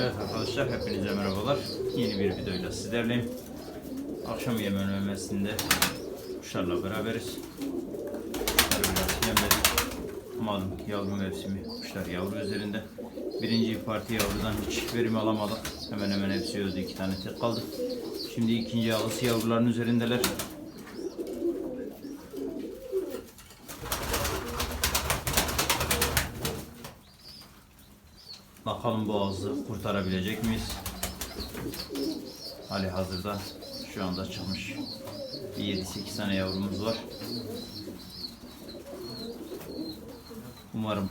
Evet arkadaşlar hepinize merhabalar. Yeni bir videoyla sizlerleyim. Akşam yemeğinde kuşlarla beraberiz. Kuşları biraz yemledik. Malum yavru mevsimi. Kuşlar yavru üzerinde. Birinci parti yavrudan hiç verim alamadık. Hemen hemen hepsi öldü. iki tane tek kaldı. Şimdi ikinci ağlısı yavruların üzerindeler. Bakalım bu ağzı kurtarabilecek miyiz? Hali hazırda şu anda çıkmış. Bir 7-8 tane yavrumuz var. Umarım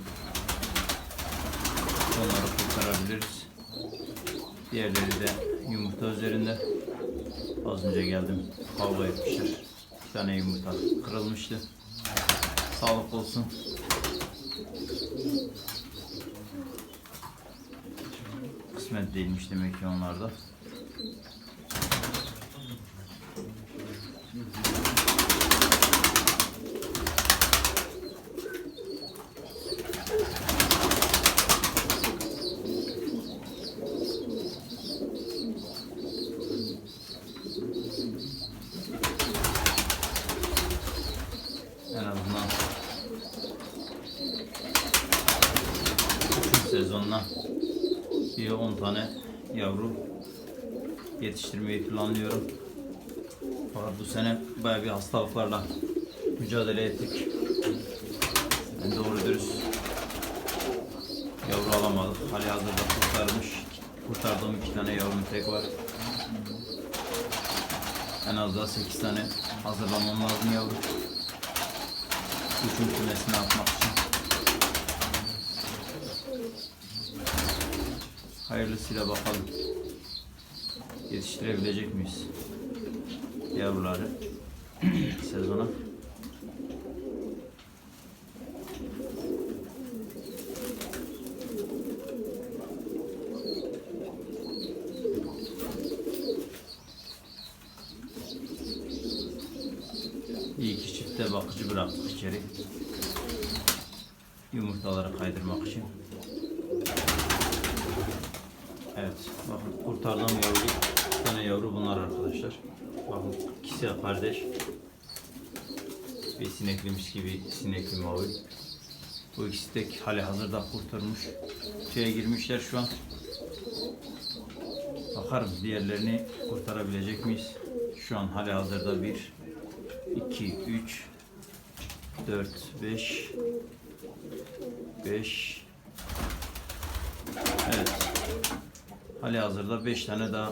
onları kurtarabiliriz. Diğerleri de yumurta üzerinde. Az önce geldim. Kavga etmişler. Bir tane yumurta kırılmıştı. Sağlık olsun. Kısmet değilmiş demek ki onlarda. En azından sezonla bir 10 tane yavru yetiştirmeyi planlıyorum. Fakat bu sene bayağı bir hastalıklarla mücadele ettik. Ben doğru dürüst yavru alamadık. Hali hazırda kurtarmış. Kurtardığım iki tane yavrum tek var. En az daha 8 tane hazırlamam lazım yavru. Üçün kümesini atmak için. Hayırlısıyla bakalım. Yetiştirebilecek miyiz? Yavruları sezona. İyi ki çifte bakıcı bıraktık içeri. Yumurtaları kaydırmak için. Evet, bakın kurtardığım yavru, bir tane yavru bunlar arkadaşlar. Bakın ikisi de kardeş. Bir sineklimiş gibi sinekli mavi. Bu ikisi de hali hazırda kurtarmış. Şeye girmişler şu an. Bakarım diğerlerini kurtarabilecek miyiz? Şu an hali hazırda bir, iki, üç, dört, beş, beş. Evet. Hali hazırda 5 tane daha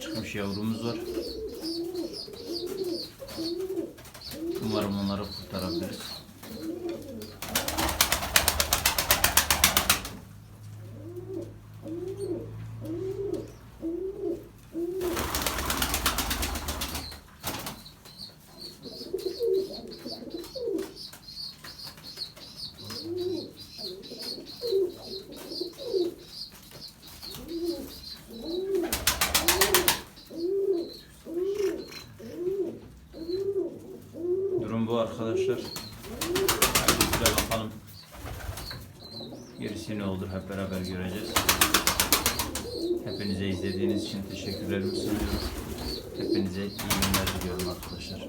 çıkmış yavrumuz var. Umarım onları kurtarabiliriz. Bu arkadaşlar. Hayırlısıyla bakalım. Gerisi ne olur hep beraber göreceğiz. Hepinize izlediğiniz için teşekkürlerimi sunuyorum. Hepinize iyi günler diliyorum arkadaşlar.